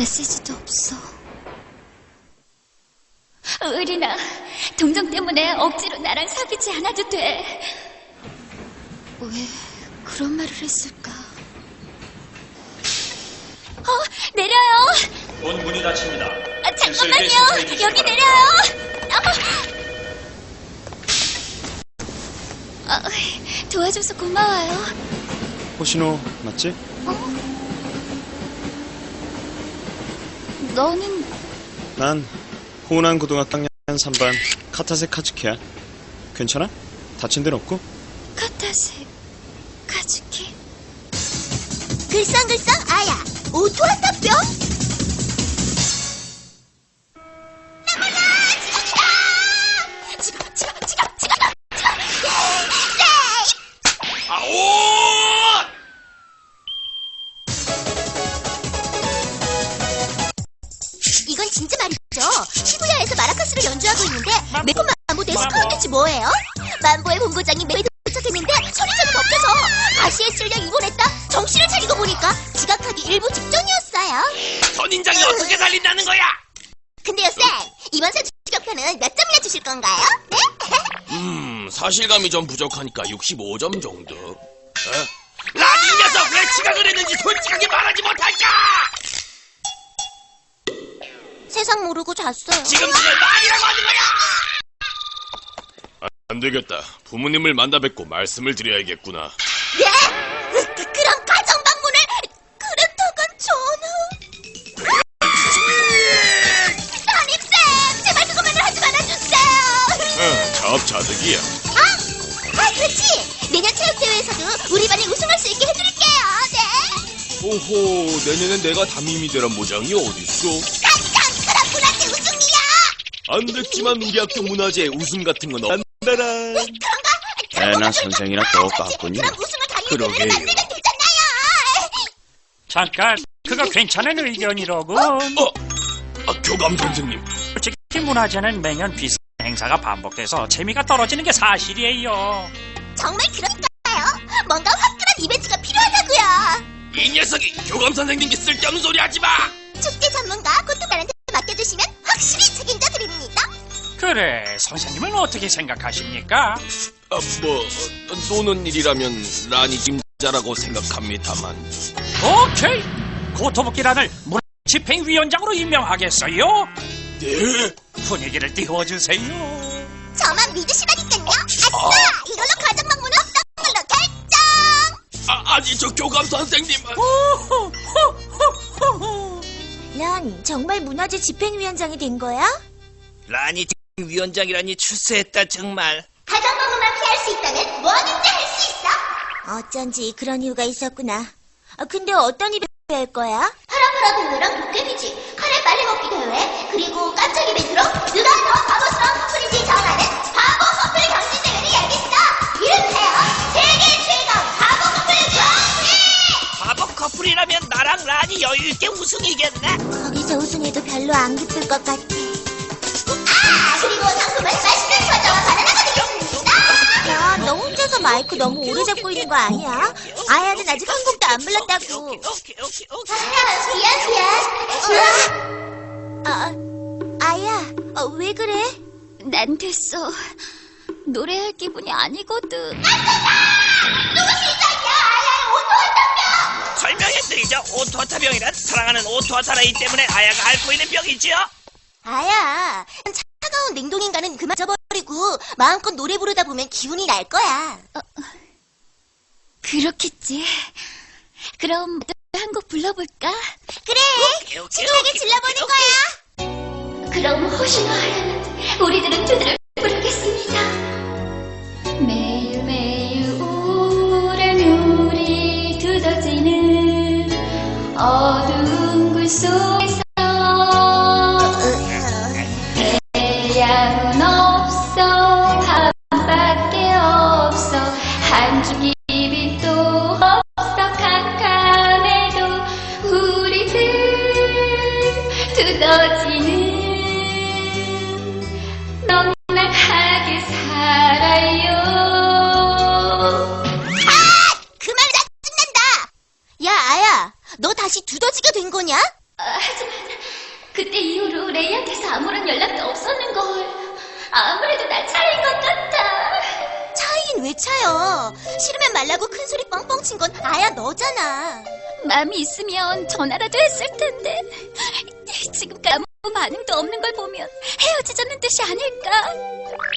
메시지도 없어. 의리나, 동정 때문에 억지로 나랑 사귀지 않아도 돼. 왜 그런 말을 했을까? 어, 내려요. 곧 문이 닫힙니다. 아, 잠깐만요. 여기. 내려요. 아, 아, 도와줘서 고마워요. 호시노 맞지? 너는 난 호난 고등학교 3반 카타세 카즈키야. 괜찮아? 다친 데는 없고? 카타세 카즈키. 글썽글썽 아야 오토한타병 일부 직전이었어요 선인장이 어떻게 살린다는 거야? 근데요 쌤 이번 사주 지각편은 몇 점이나 주실 건가요? 네? 음, 사실감이 좀 부족하니까 65점 정도. 어? 라니 이 녀석 왜 지각을 했는지 솔직하게 말하지 못할까? 세상 모르고 잤어요 지금 그걸 말이라고 하는 거야! 안 되겠다. 부모님을 만나 뵙고 말씀을 드려야겠구나. 응, 자업자득이야. 아, 아 그렇지 내년 체육대회에서도 우리 반이 우승할 수 있게 해드릴게요 네 오호, 내년엔 내가 담임이 되란 모장이 어딨어? 깜깜 그렇구나 우승이야 안 됐지만 우리 학교 문화제 우승 같은 건 없다라. 그런가? 애나 선생이나 똑같군요. 그럼 우승을 그러게요. 만들면 되잖아요 잠깐, 그거 괜찮은 의견이로군. 어, 아, 교감 선생님. 솔직히 문화제는 매년 비슷한 행사가 반복돼서 재미가 떨어지는 게 사실이에요. 정말 그러니까요 뭔가 화끈한 이벤트가 필요하다고요 이 녀석이 교감 선생님께 쓸데없는 소리 하지 마! 축제 전문가 코트발한테 맡겨주시면 확실히 책임져 드립니다. 그래, 선생님은 어떻게 생각하십니까? 아, 뭐, 어, 노는 일이라면 란이 짐자라고 생각합니다만. 오케이! 고토부키란을 문화 집행위원장으로 임명하겠어요? 네? 분위기를 띄워주세요. 저만 믿으시라니까요. 아싸! 이걸로 가정 방문은 없던 걸로 결정! 아, 아니, 저 교감 선생님. 넌 정말 문화재 집행위원장이 된 거야? 라니 위원장이라니 출세했다 정말. 가정 방문만 피할 수 있다면 뭐든지 할 수 있어. 어쩐지 그런 이유가 있었구나. 아, 근데 어떤 이벤트 할 거야? 파라파라 공유랑 도깨비지, 먹기 대회, 그리고 깜짝 이벤트로 누가 더 바보스러운 커플인지 정하는 바보 커플 경진 대회를 열겠어. 이름하여 세계 최강 바보 커플 경진! 바보 커플이라면 나랑 라니 여유있게 우승이겠네. 거기서 우승해도 별로 안 기쁠 것 같아. 아! 그리고 상품은 맛있는 과자와 바나나가 되겠습니다! 야, 너 혼자서 마이크 너무 오래 잡고 있는 거 아니야? 아야는 아직 한 곡도 안 불렀다고. 오케이 오케이 오케이 오케이. 미안, 미안. 아, 아야, 어, 왜 그래? 난 됐어. 노래할 기분이 아니거든. 설명해드리죠. 오토화타병이란 사랑하는 오토화타라이 때문에 아야가 앓고 있는 병이지요. 아야, 차가운 냉동인간은 그만 져버리고 마음껏 노래 부르다 보면 기운이 날 거야. 그렇겠지. 그럼 한 곡 불러볼까? 그래, 오케이, 오케이, 신나게 오케이, 질러보는 오케이, 거야. 그럼 호시노 하려는 우리들은 두드려 부르겠습니다. 매일매일 우울한 우리 두더지는 어두운 굴 속에 차이긴 왜 차요? 싫으면 말라고 큰 소리 뻥뻥 친 건 아야 너잖아. 마음이 있으면 전화라도 했을 텐데. 지금까지 아무 반응도 없는 걸 보면 헤어지자는 뜻이 아닐까?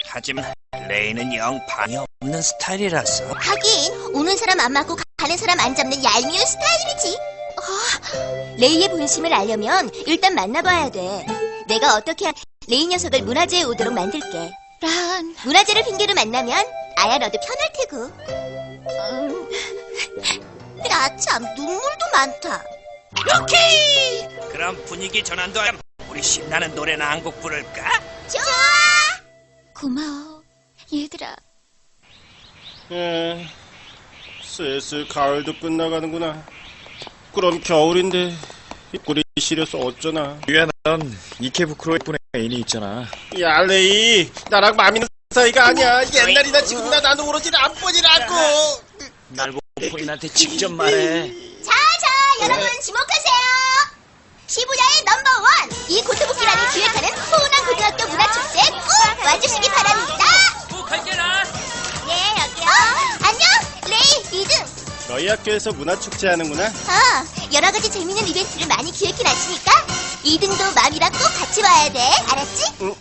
하지만 레이는 영 반이 없는 스타일이라서 하긴 오는 사람 안 맞고 가는 사람 안 잡는 얄미운 스타일이지. 아, 레이의 본심을 알려면 일단 만나봐야 돼. 내가 어떻게 레이 녀석을 문화재에 오도록 만들게. 란, 문화재를 핑계로 만나면 아야 너도 편할 테고. 음, 야참 눈물도 많다. 오케이 그럼 분위기 전환도 하렴 우리 신나는 노래나 한 곡 부를까? 좋아. 고마워. 얘들아, 에, 슬슬 가을도 끝나가는구나. 그럼 겨울인데 이 꿀이 시려서 어쩌나. 유야, 넌 이케부크로의 뿐의 애인이 있잖아. 야 레이, 나랑 마미는 사이가 아니야. 옛날이나 지금이나 나는 오로지 남뿐이라고. 날 보고 본인한테 직접 말해. 자자 여러분 주목하세요. 시부야의 넘버원 이 고토부키란이 기획하는 호은한 고등학교 문화축제에 꼭 와주시기 바랍니다. 꼭 갈게, 란! 네 여기요. 어, 안녕 레이 이등. 너희 학교에서 문화축제 하는구나. 어 여러 가지 재밌는 이벤트를 많이 기획해 놨으니까 이등도 맘이랑 꼭 같이 와야 돼. 알았지? 응.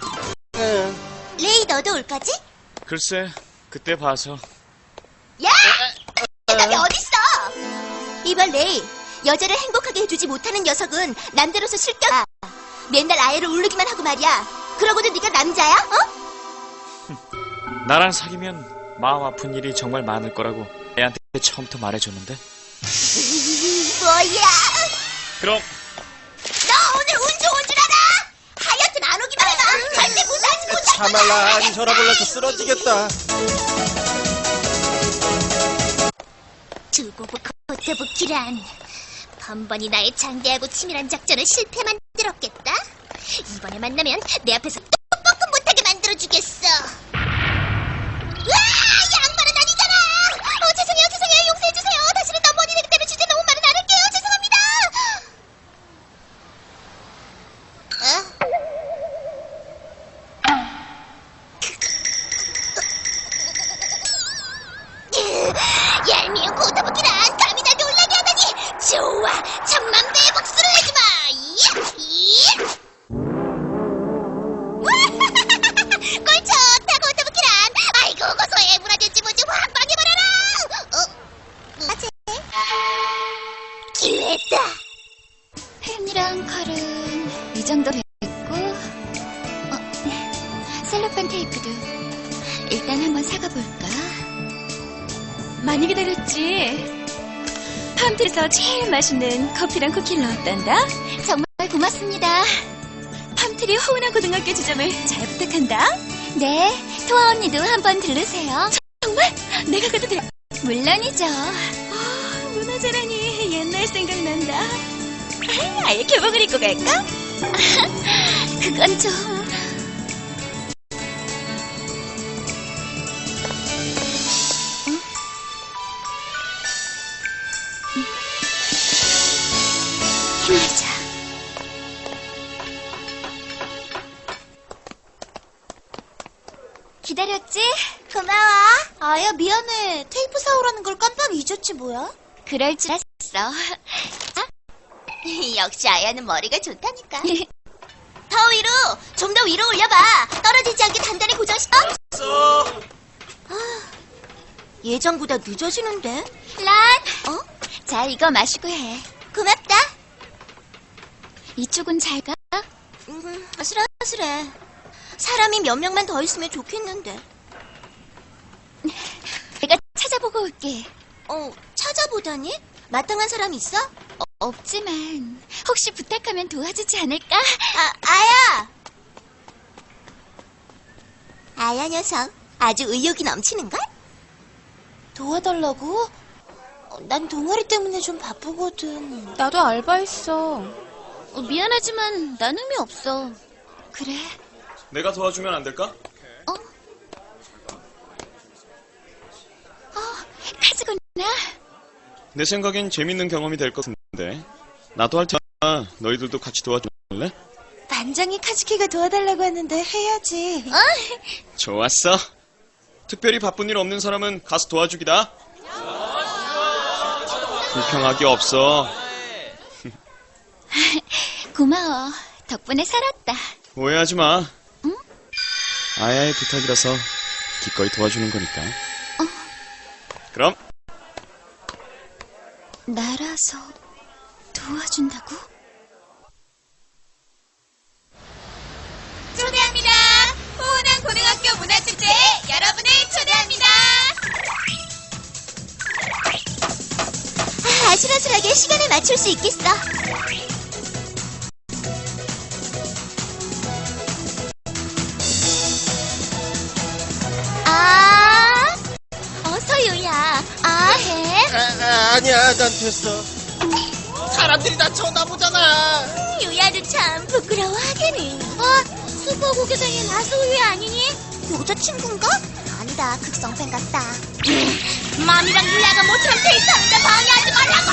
레이 너도 올 거지? 글쎄, 그때 봐서. 야! 생각이 어딨어? 이번 레이, 여자를 행복하게 해주지 못하는 녀석은 남대로서 실격. 맨날 아예를 울르기만 하고 말이야. 그러고도 네가 남자야? 어? 나랑 사귀면 마음 아픈 일이 정말 많을 거라고 애한테 처음부터 말해줬는데. 뭐야? 그럼 너 오늘 운 좋은 줄 알아? 하여튼 안 오기만 해봐. 절대 못할 거야. 참말라, 안 혈압 올라서 쓰러지겠다. 두고부 코트부키란 번번이 나의 장대하고 치밀한 작전을 실패 만들었겠다. 이번에 만나면 내 앞에서 팜트에서 제일 맛있는 커피랑 쿠키를 넣었단다? 정말 고맙습니다. 팜트리 호은아 고등학교 지점을 잘 부탁한다. 네, 토아 언니도 한번 들르세요. 정말? 내가 가도 돼? 물론이죠. 아, 문화재라니 옛날 생각난다. 아예 교복을 입고 갈까? 그건 좀... 뭐야? 그럴 줄 알았어. 역시 아야는 머리가 좋다니까. 더 위로, 좀 더 위로 올려봐. 떨어지지 않게 단단히 고정시켜. 아, 예전보다 늦어지는데? 란! 어? 자, 이거 마시고 해. 고맙다. 이쪽은 잘 가? 음, 아슬아슬해. 사람이 몇 명만 더 있으면 좋겠는데. 내가 찾아보고 올게. 어, 찾아보다니? 마땅한 사람 있어? 어, 없지만 혹시 부탁하면 도와주지 않을까? 아, 아야! 아야 녀석, 아주 의욕이 넘치는걸? 도와달라고? 어, 난 동아리 때문에 좀 바쁘거든. 나도 알바했어. 어, 미안하지만 난 의미 없어. 그래? 내가 도와주면 안 될까? 어? 어, 카즈구나. 내 생각엔 재밌는 경험이 될 것 같은데. 나도 할 테니까 너희들도 같이 도와줄래? 반장이 카즈키가 도와달라고 하는데 해야지. 좋았어. 특별히 바쁜 일 없는 사람은 가서 도와주기다. 불평하기 없어. 고마워. 덕분에 살았다. 오해하지 마. 아야의 부탁이라서 기꺼이 도와주는 거니까. 그럼 나라서 도와준다고? 초대합니다. 호은한 고등학교 문화축제에 여러분을 초대합니다. 아, 아슬아슬하게 시간을 맞출 수 있겠어. 아, 아니야, 난 됐어. 사람들이 다 쳐다보잖아. 유야도 참 부끄러워하겠니? 어? 슈퍼고교생의 나소유 아니니? 여자친구인가? 아니다, 극성팬 같다. 맘이랑 유야가 모처럼 데이트하는데 방해하지 말라고!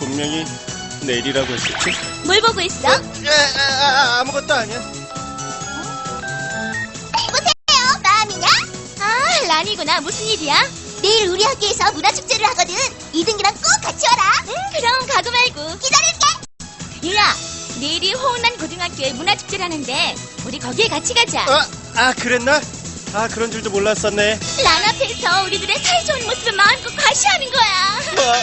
분명히 내일이라고 했었지? 뭘 보고 있어? 아, 아, 아, 아무것도 아니야. 보세요, 맘이냐? 아, 란이구나. 무슨 일이야? 내일 우리 학교에서 문화축제를 하거든. 이등이랑 꼭 같이 와라. 응, 그럼 가고 말고. 기다릴게. 유야, 내일이 호은한 고등학교에 문화축제라는데 우리 거기에 같이 가자. 어? 아, 그랬나? 아, 그런 줄도 몰랐었네. 란 앞에서 우리들의 사이좋은 모습을 마음껏 과시하는 거야. 어?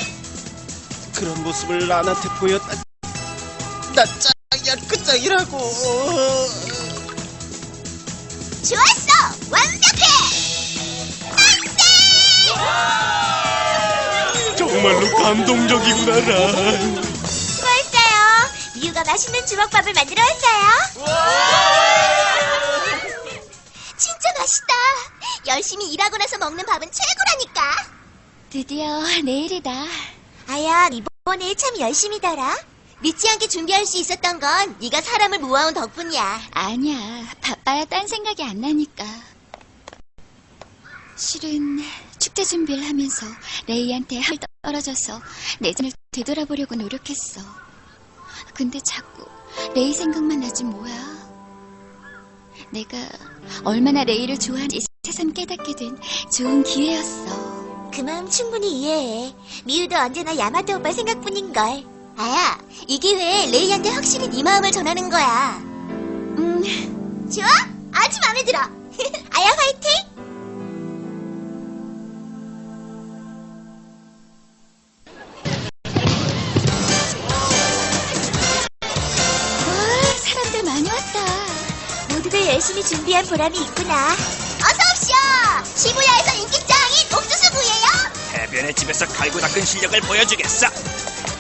그런 모습을 란한테 보였다. 나 짱이야, 끝장이라고. 좋았어! 완벽해! 정말로 감동적이구나, 란. 수고했어요. 미우가 맛있는 주먹밥을 만들어 왔어요. 진짜 맛있다. 열심히 일하고 나서 먹는 밥은 최고라니까. 드디어 내일이다. 아야, 이번에 참 열심히더라. 늦지 않게 준비할 수 있었던 건 네가 사람을 모아온 덕분이야. 아니야. 바빠야 딴 생각이 안 나니까. 실은 축제 준비를 하면서 레이한테 할 떨어져서 내전을 되돌아보려고 노력했어. 근데 자꾸 레이 생각만 나지 뭐야. 내가 얼마나 레이를 좋아하는지 새삼 깨닫게 된 좋은 기회였어. 그 마음 충분히 이해해. 미우도 언제나 야마토 오빠 생각뿐인걸. 아야, 이 기회에 레이한테 확실히 네 마음을 전하는 거야. 음, 좋아? 아주 마음에 들어. 아야 화이팅! 왔다. 모두들 열심히 준비한 보람이 있구나. 어서 옵시오! 시부야에서 인기 짱인 옥수수 구이에요. 해변의 집에서 갈고 닦은 실력을 보여주겠어.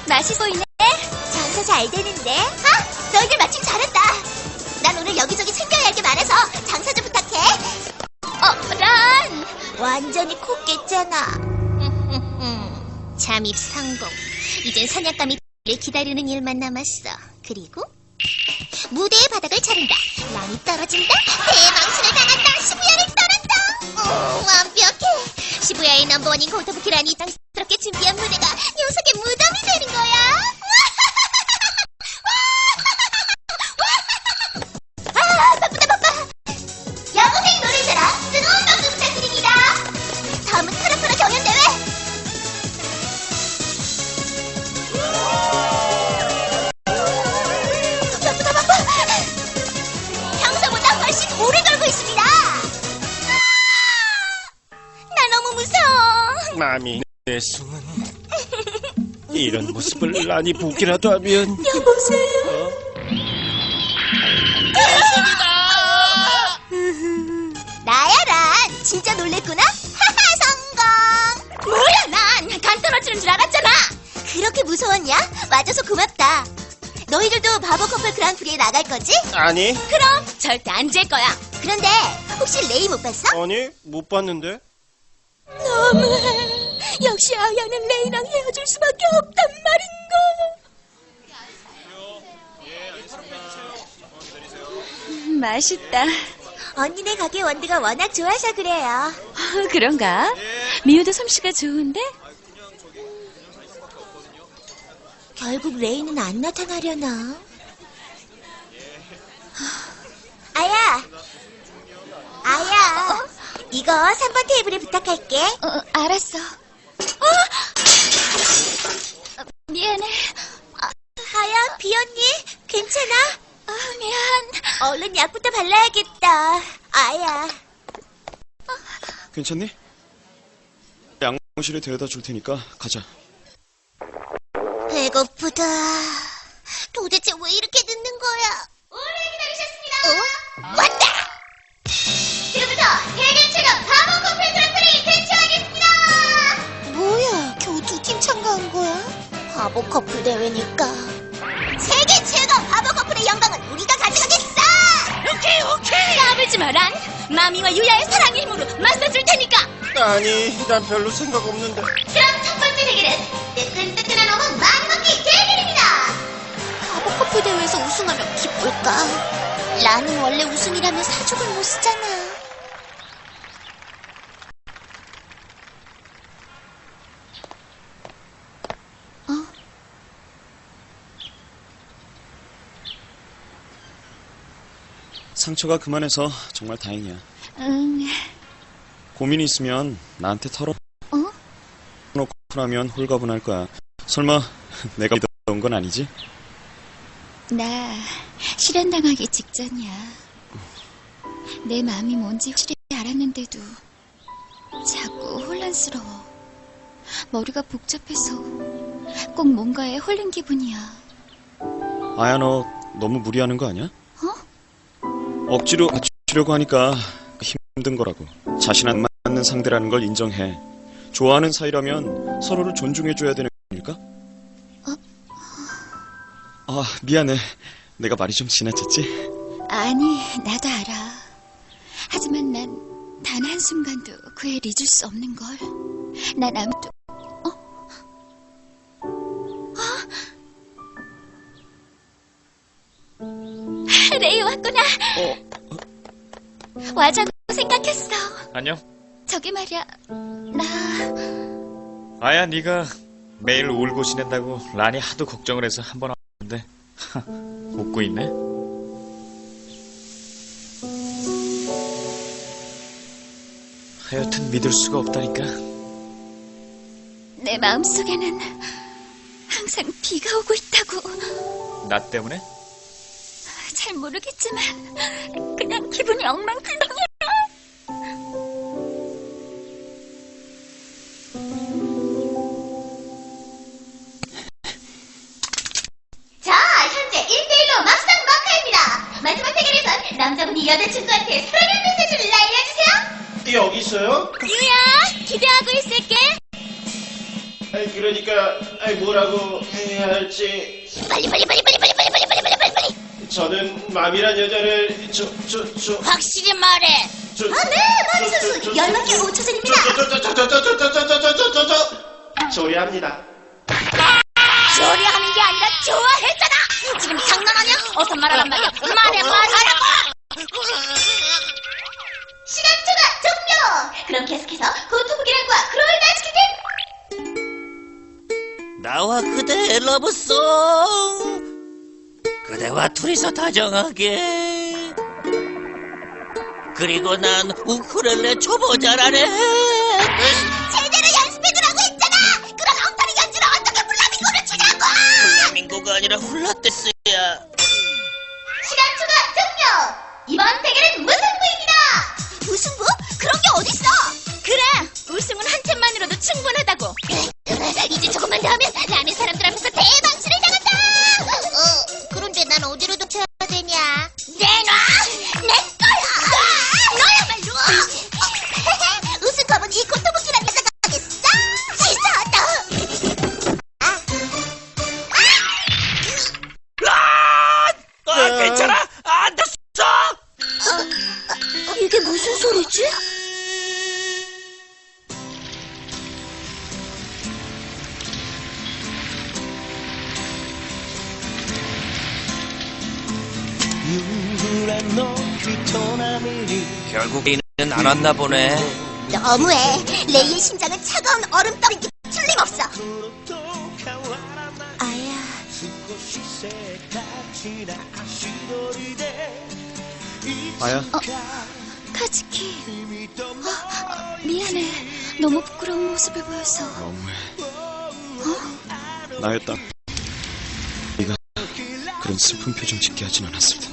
맛있어 보이네. 장사 잘 되는데? 아, 너희들 마침 잘했다. 난 오늘 여기저기 챙겨야 할 게 많아서 장사 좀 부탁해. 어, 란! 완전히 코 깼잖아. 잠입 성공. 이젠 사냥감이 를 기다리는 일만 남았어. 그리고 무대의 바닥을 차른다. 란이 떨어진다. 대망신을 당한다. 시부야를 떠난다. 오, 완벽해. 시부야의 넘버원인 고토부키 란이 당스럽게 준비 란이 보기라도 하면. 여보세요. 나야 란 진짜 놀랬구나 하하 성공 뭐야 난 간 떨어지는 줄 알았잖아 그렇게 무서웠냐 와줘서 고맙다 너희들도 바보 커플 그랑프리에 나갈 거지? 아니, 그럼 절대 안 질 거야 그런데 혹시 레이 못 봤어? 아니, 못 봤는데. 너무해 역시 아야는 레이랑 헤어질 수밖에 없단 말인가 맛있다. 언니네 가게 원두가 워낙 좋아서 그래요 아, 그런가? 미우도 솜씨가 좋은데? 결국 레이는 안 나타나려나? 아야! 아야! 이거 3번 테이블에 부탁할게. 어, 알았어. 어? 어, 미안해. 하야, 비었니? 괜찮아? 아, 미안. 얼른 약부터 발라야겠다. 아야. 괜찮니? 양실에 데려다 줄 테니까 가자. 배고프다. 도대체 왜 이렇게 늦는 거야? 오래 기다리셨습니다. 어? 왔다! 지금부터 세계 최강 커플 그랑프리 개최하겠습니다! 뭐야, 겨우 두 팀 참가한 거야? 바보 커플 대회니까. 세계 최 영광은 우리가 가져가겠어! 오케이, 오케이. 까불지 마란. 마미와 유야의 사랑의 힘으로 맞서줄 테니까. 아니, 난 별로 생각 없는데. 그럼 첫 번째 대결은 뜨끈뜨끈한 어묵 많이 먹기 대결입니다. 바보 커플 대회에서 우승하면 기쁠까? 라는 원래 우승이라면 사족을 못 쓰잖아. 상처가 그만해서 정말 다행이야. 응. 고민이 있으면 나한테 털어. 어? 놓고 나면 홀가분할 거야. 설마 내가 믿어온 건 아니지? 나 실현당하기 직전이야. 내 마음이 뭔지 확실히 알았는데도 자꾸 혼란스러워. 머리가 복잡해서 꼭 뭔가에 홀린 기분이야. 아야 너 너무 무리하는 거 아니야? 억지로 맞추려고 하니까 힘든 거라고. 자신 안 맞는 상대라는 걸 인정해. 좋아하는 사이라면 서로를 존중해줘야 되는 거니까? 아 미안해. 내가 말이 좀 지나쳤지? 아니, 나도 알아. 하지만 난 단 한순간도 그 애를 잊을 수 없는 걸. 난 아무도, 와자고 생각했어. 안녕. 저기 말이야, 나, 아야, 네가 매일 울고 지낸다고 란이 하도 걱정을 해서 한 번 왔는데 웃고 있네. 하여튼 믿을 수가 없다니까. 내 마음속에는 항상 비가 오고 있다고. 나 때문에? 잘 모르겠지만 그냥 기분이 엉망진창이야. 자, 맘이란 여자를, 저, 저, 저. 확실히 말해. 저, 아, 네, 머리 선수 열받게 5초전입니다. 저, 저, 저, 저, 저, 저, 저, 저, 저, 저, 저, 저, 저. 조리합니다. 조리하는 게 아니라 좋아했잖아. 지금 장난하냐? 어서 말하란 말이야. 말해, 말하라고. 시간 초과 종료. 그럼 계속해서 고토부기랑과 크로이다 치킨 나와 그대 러브송 그대와 둘이서 다정하게 그리고 난 우쿨렐레 초보자라네 제대로 연습해두라고 했잖아. 그런 엉터리 연주로 어떻게 플라밍고를 추냐고. 플라밍고가 아니라 훌라테스 결국 이는 안 왔나 보네 너무해. 레이의 심장은 차가운 얼음덩이 틀림없어. 아야, 아야, 카즈키. 어, 미안해. 너무 부끄러운 모습을 보여서. 너무해. 나였다. 네가 그런 슬픈 표정 짓게 하진 않았을 텐데.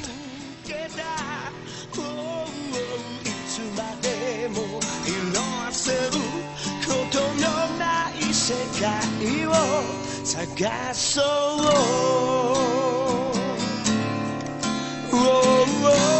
世界を探そう。